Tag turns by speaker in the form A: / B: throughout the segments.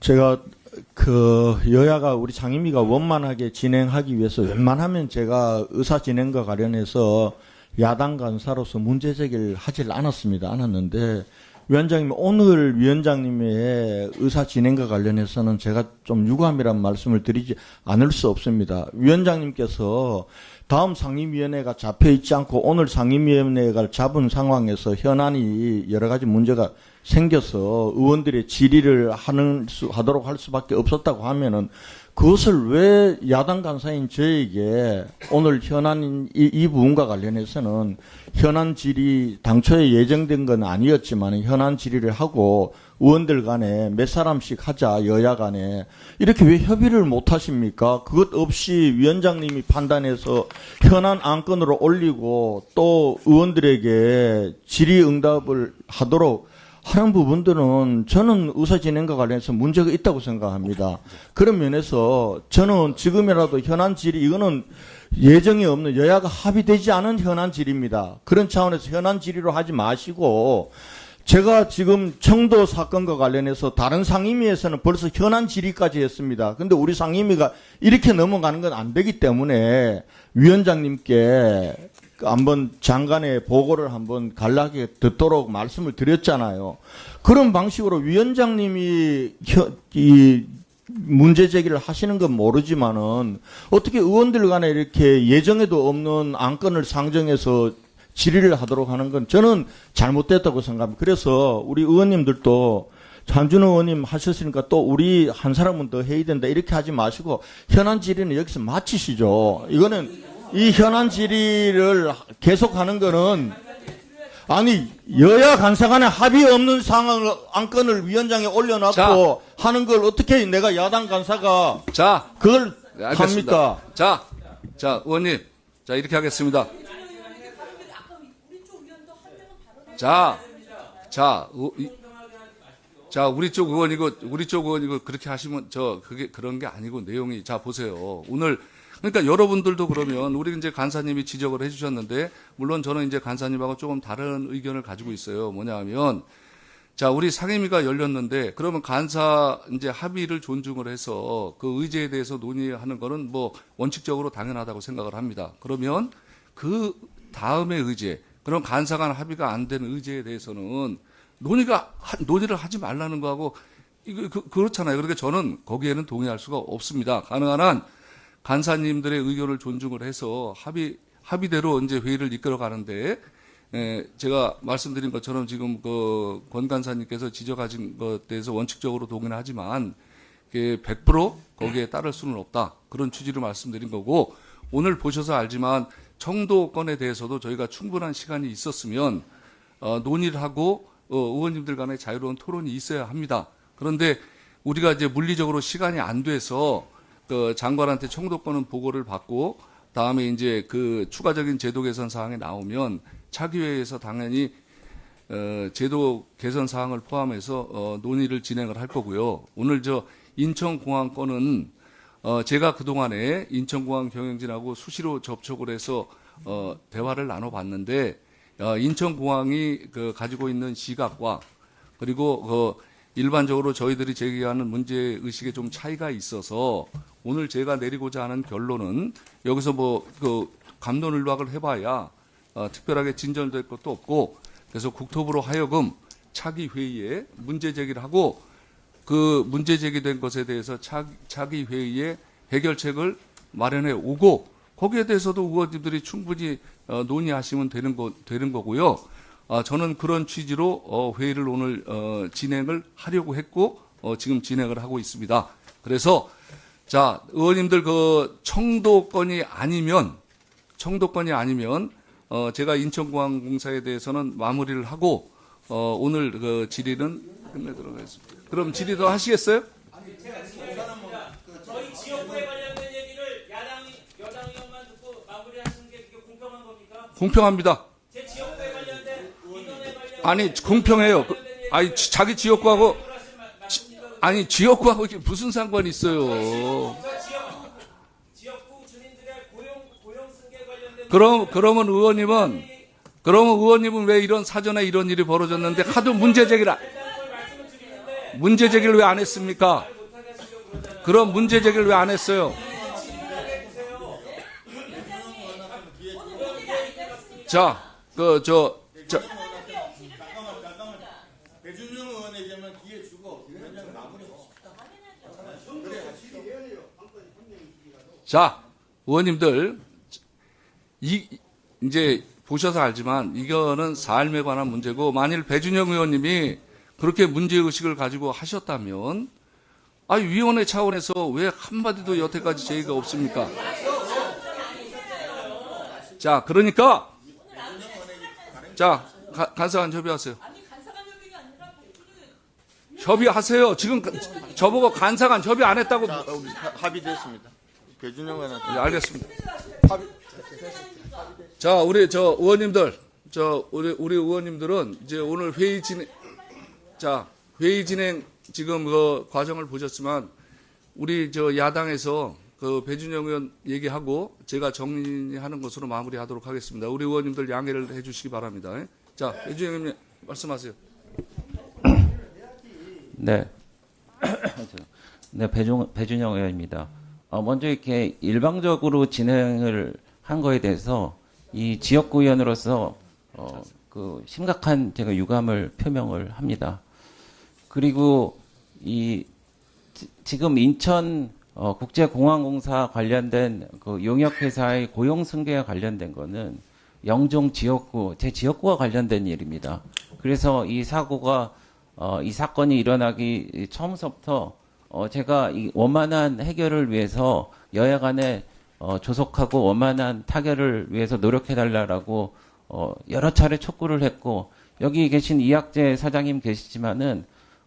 A: 제가 그 여야가 우리 상임위가 원만하게 진행하기 위해서 웬만하면 제가 의사 진행과 관련해서 야당 간사로서 문제 제기를 하질 않았습니다. 않았는데 위원장님 오늘 위원장님의 의사 진행과 관련해서는 제가 좀 유감이란 말씀을 드리지 않을 수 없습니다. 위원장님께서 다음 상임위원회가 잡혀 있지 않고 오늘 상임위원회가 잡은 상황에서 현안이 여러 가지 문제가 생겨서 의원들의 질의를 하는 수, 하도록 할 수밖에 없었다고 하면은 그것을 왜 야당 간사인 저에게 오늘 현안 이, 이 부분과 관련해서는 현안 질의 당초에 예정된 건 아니었지만 현안 질의를 하고 의원들 간에 몇 사람씩 하자 여야 간에 이렇게 왜 협의를 못 하십니까? 그것 없이 위원장님이 판단해서 현안 안건으로 올리고 또 의원들에게 질의 응답을 하도록 하는 부분들은 저는 의사 진행과 관련해서 문제가 있다고 생각합니다. 그런 면에서 저는 지금이라도 현안 질의 이거는 예정이 없는 여야가 합의되지 않은 현안 질의입니다. 그런 차원에서 현안 질의로 하지 마시고 제가 지금 청도 사건과 관련해서 다른 상임위에서는 벌써 현안 질의까지 했습니다. 근데 우리 상임위가 이렇게 넘어가는 건 안 되기 때문에 위원장님께 그 한번 장관의 보고를 한번 간략하게 듣도록 말씀을 드렸잖아요. 그런 방식으로 위원장님이 혀- 이 문제 제기를 하시는 건 모르지만은 어떻게 의원들 간에 이렇게 예정에도 없는 안건을 상정해서 질의를 하도록 하는 건 저는 잘못됐다고 생각합니다. 그래서 우리 의원님들도 장준 의원님 하셨으니까 또 우리 한 사람은 더 해야 된다 이렇게 하지 마시고 현안 질의는 여기서 마치시죠. 이거는 이 현안 질의를 계속하는 거는 아니 여야 간사 간에 합의 없는 상황을 안건을 위원장에 올려놨고
B: 자.
A: 하는 걸 어떻게 내가 야당 간사가
B: 자,
A: 그걸
B: 네, 알겠습니다.
A: 합니까?
B: 자, 자, 의원님. 자, 이렇게 하겠습니다. 자, 자, 의- 이- 자, 우리 쪽 의원이고, 우리 쪽 의원이고, 그렇게 하시면, 저, 그게, 그런 게 아니고, 내용이, 자, 보세요. 오늘, 그러니까 여러분들도 그러면, 우리 이제 간사님이 지적을 해주셨는데, 물론 저는 이제 간사님하고 조금 다른 의견을 가지고 있어요. 뭐냐 하면, 자, 우리 상임위가 열렸는데, 그러면 간사 이제 합의를 존중을 해서 그 의제에 대해서 논의하는 거는 뭐 원칙적으로 당연하다고 생각을 합니다. 그러면 그 다음의 의제, 그럼 간사 간 합의가 안 되는 의제에 대해서는 논의가, 하- 논의를 하지 말라는 거하고 이거 그, 그렇잖아요. 그러니까 저는 거기에는 동의할 수가 없습니다. 가능한 한 간사님들의 의견을 존중을 해서 합의, 합의대로 이제 회의를 이끌어 가는데 에, 제가 말씀드린 것처럼 지금 그 권 간사님께서 지적하신 것에 대해서 원칙적으로 동의는 하지만 그게 100% 거기에 따를 수는 없다. 그런 취지로 말씀드린 거고 오늘 보셔서 알지만 청도 건에 대해서도 저희가 충분한 시간이 있었으면 어, 논의를 하고 어, 의원님들 간의 자유로운 토론이 있어야 합니다. 그런데 우리가 이제 물리적으로 시간이 안 돼서 그 장관한테 청도권은 보고를 받고 다음에 이제 그 추가적인 제도 개선 사항이 나오면 차기회에서 당연히 어, 제도 개선 사항을 포함해서 어, 논의를 진행을 할 거고요. 오늘 저 인천공항 건은 어, 제가 그동안에 인천공항 경영진하고 수시로 접촉을 해서 어, 대화를 나눠봤는데 어, 인천공항이 그 가지고 있는 시각과 그리고 그 일반적으로 저희들이 제기하는 문제 의식에 좀 차이가 있어서 오늘 제가 내리고자 하는 결론은 여기서 뭐 그 감론을박을 해봐야 어, 특별하게 진전될 것도 없고 그래서 국토부로 하여금 차기 회의에 문제 제기를 하고 그 문제 제기된 것에 대해서 차, 차기 회의에 해결책을 마련해 오고 거기에 대해서도 의원님들이 충분히 어, 논의하시면 되는 거 되는 거고요. 아, 저는 그런 취지로 어, 회의를 오늘 어, 진행을 하려고 했고 어, 지금 진행을 하고 있습니다. 그래서 자 의원님들 그 청도권이 아니면 청도권이 아니면 어, 제가 인천공항 공사에 대해서는 마무리를 하고 어, 오늘 그 질의는 끝내도록 하겠습니다. 그럼 질의도 하시겠어요?
C: 저희 지역구에 관련된 얘기를 야당이 여당 의원만 듣고 마무리하시는 게 그게 공평한 겁니까?
B: 공평합니다.
C: 제 지역구에 관련된 민원에 관련
B: 아니 공평해요. 그, 아니 지- 자기 지역구하고 지- 아니 지역구하고 이게 무슨 상관이 있어요? 그럼 그러면 의원님은 그러면 의원님은 왜 이런 사전에 이런 일이 벌어졌는데 하도 문제
C: 드리는데
B: 문제 제기를 왜 안 했습니까? 그럼 문제 제기를 왜 안 했어요? 자, 그, 저, 저,
A: 배준영 의원에게만 기회 주고 위원장 마무리
B: 자, 의원님들, 이, 이제 보셔서 알지만 이거는 삶에 관한 문제고 만일 배준영 의원님이 그렇게 문제의식을 가지고 하셨다면 아, 위원회 차원에서 왜 한마디도 여태까지 제의가 없습니까? 자, 그러니까, 자, 가- 간사관 협의하세요. 협의하세요. 지금 가- 저보고 간사관 협의 안 했다고.
A: 합의됐습니다. 배준영 의원한테
B: 네, 알겠습니다. 자, 우리 저 의원님들, 저 우리 우리 의원님들은 이제 오늘 회의 진행, 자 회의 진행 지금 그 과정을 보셨지만 우리 저 야당에서 그 배준영 의원 얘기하고 제가 정리하는 것으로 마무리하도록 하겠습니다. 우리 의원님들 양해를 해주시기 바랍니다. 자, 배준영 의원님 말씀하세요.
D: 네. 네, 배준, 배준영 의원입니다. 어, 먼저 이렇게 일방적으로 진행을 한 거에 대해서 이 지역구 의원으로서 어, 그 심각한 제가 유감을 표명을 합니다. 그리고 이 지- 지금 인천 어, 국제공항공사 관련된 그 용역회사의 고용 승계와 관련된 거는 영종 지역구 제 지역구와 관련된 일입니다. 그래서 이 사고가 어, 이 사건이 일어나기 처음서부터 어, 제가 이 원만한 해결을 위해서 여야 간에 어, 조속하고 원만한 타결을 위해서 노력해 달라라고 어, 여러 차례 촉구를 했고 여기 계신 이학재 사장님 계시지만은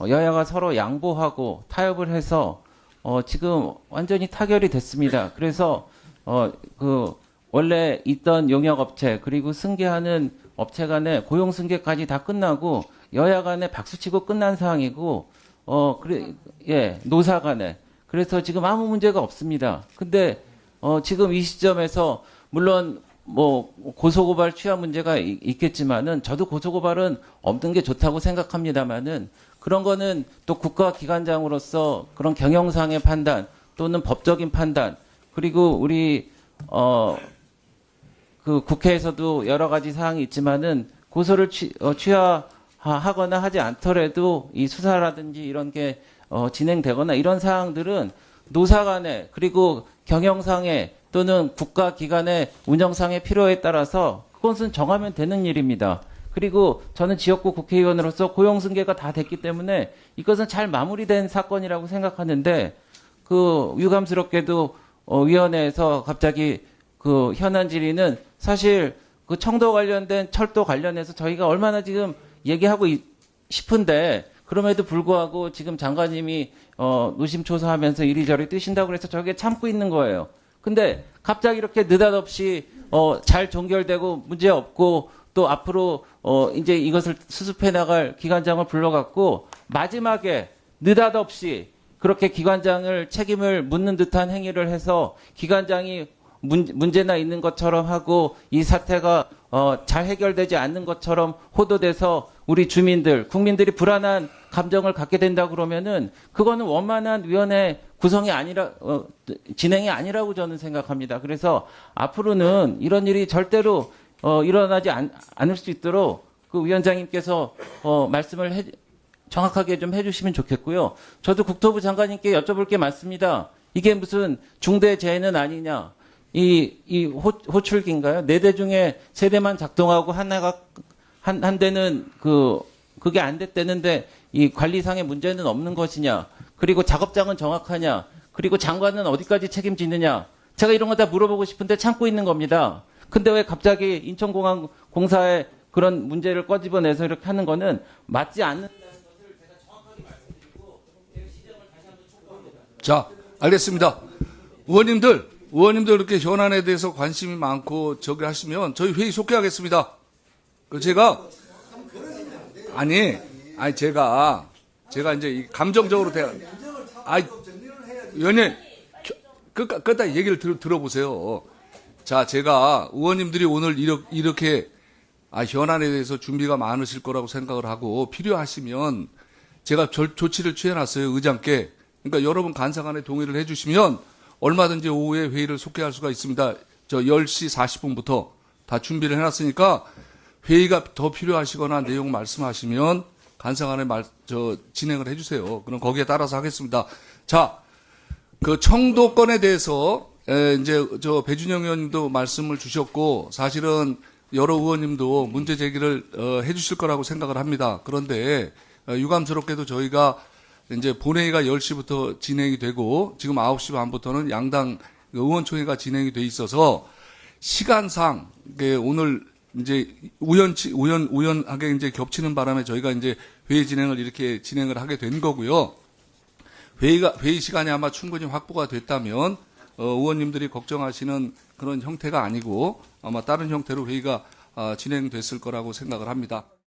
D: 어, 여야가 서로 양보하고 타협을 해서 어, 지금 완전히 타결이 됐습니다. 그래서 어, 그 원래 있던 용역 업체 그리고 승계하는 업체 간에 고용 승계까지 다 끝나고 여야 간에 박수치고 끝난 상황이고 어 그래 예 노사 간에 그래서 지금 아무 문제가 없습니다. 근데 어 지금 이 시점에서 물론 뭐 고소고발 취하 문제가 이- 있겠지만은 저도 고소고발은 없는 게 좋다고 생각합니다만은 그런 거는 또 국가기관장으로서 그런 경영상의 판단 또는 법적인 판단 그리고 우리 어 그 국회에서도 여러 가지 사항이 있지만은 고소를 취, 어, 취하 하거나 하지 않더라도 이 수사라든지 이런 게 어, 진행되거나 이런 사항들은 노사 간에 그리고 경영상의 또는 국가기관의 운영상의 필요에 따라서 그것은 정하면 되는 일입니다. 그리고 저는 지역구 국회의원으로서 고용승계가 다 됐기 때문에 이것은 잘 마무리된 사건이라고 생각하는데 그 유감스럽게도 어, 위원회에서 갑자기 그 현안 질의는 사실 그 청도 관련된 철도 관련해서 저희가 얼마나 지금 얘기하고 있- 싶은데 그럼에도 불구하고 지금 장관님이 어, 노심초사하면서 이리저리 뛰신다고 그래서 저게 참고 있는 거예요. 근데 갑자기 이렇게 느닷없이 어, 잘 종결되고 문제 없고 또 앞으로 어, 이제 이것을 수습해 나갈 기관장을 불러갖고 마지막에 느닷없이 그렇게 기관장을 책임을 묻는 듯한 행위를 해서 기관장이 문, 문제나 있는 것처럼 하고 이 사태가 어, 잘 해결되지 않는 것처럼 호도돼서 우리 주민들, 국민들이 불안한 감정을 갖게 된다 그러면은 그거는 원만한 위원회 구성이 아니라 어, 진행이 아니라고 저는 생각합니다. 그래서 앞으로는 이런 일이 절대로 어, 일어나지 않, 않을 수 있도록 그 위원장님께서 어, 말씀을 해, 정확하게 좀 해주시면 좋겠고요. 저도 국토부 장관님께 여쭤볼 게 많습니다. 이게 무슨 중대 재해는 아니냐? 이, 이 호, 호출기인가요? 네 대 중에 세 대만 작동하고 하나가, 한, 한 대는 그, 그게 안 됐다는데 이 관리상의 문제는 없는 것이냐? 그리고 작업장은 정확하냐? 그리고 장관은 어디까지 책임지느냐? 제가 이런 거 다 물어보고 싶은데 참고 있는 겁니다. 근데 왜 갑자기 인천공항 공사에 그런 문제를 꺼집어내서 이렇게 하는 거는 맞지 않는
B: 자, 알겠습니다. 의원님들, 의원님들 이렇게 현안에 대해서 관심이 많고 저기 하시면 저희 회의 속개하겠습니다. 그 제가 아니, 아니 제가 제가 이제 이 감정적으로 대 아이 의원님 끝까 끝다 얘기를 들, 들어보세요. 자, 제가 의원님들이 오늘 이렇게, 이렇게 아, 현안에 대해서 준비가 많으실 거라고 생각을 하고 필요하시면 제가 절- 조치를 취해놨어요 의장께. 그러니까 여러분 간사간에 동의를 해주시면 얼마든지 오후에 회의를 속개할 수가 있습니다. 저 10시 40분부터 다 준비를 해놨으니까 회의가 더 필요하시거나 내용 말씀하시면 간사간에 말, 저 진행을 해주세요. 그럼 거기에 따라서 하겠습니다. 자, 그 청도권에 대해서 에, 이제 저 배준영 의원님도 말씀을 주셨고 사실은 여러 의원님도 문제 제기를 어, 해주실 거라고 생각을 합니다. 그런데 어, 유감스럽게도 저희가 이제 본회의가 10시부터 진행이 되고 지금 9시 반부터는 양당 의원총회가 진행이 돼 있어서 시간상 오늘 이제 우연치 우연 우연하게 이제 겹치는 바람에 저희가 이제 회의 진행을 이렇게 진행을 하게 된 거고요. 회의가 회의 시간이 아마 충분히 확보가 됐다면 어, 의원님들이 걱정하시는 그런 형태가 아니고 아마 다른 형태로 회의가 아, 진행됐을 거라고 생각을 합니다.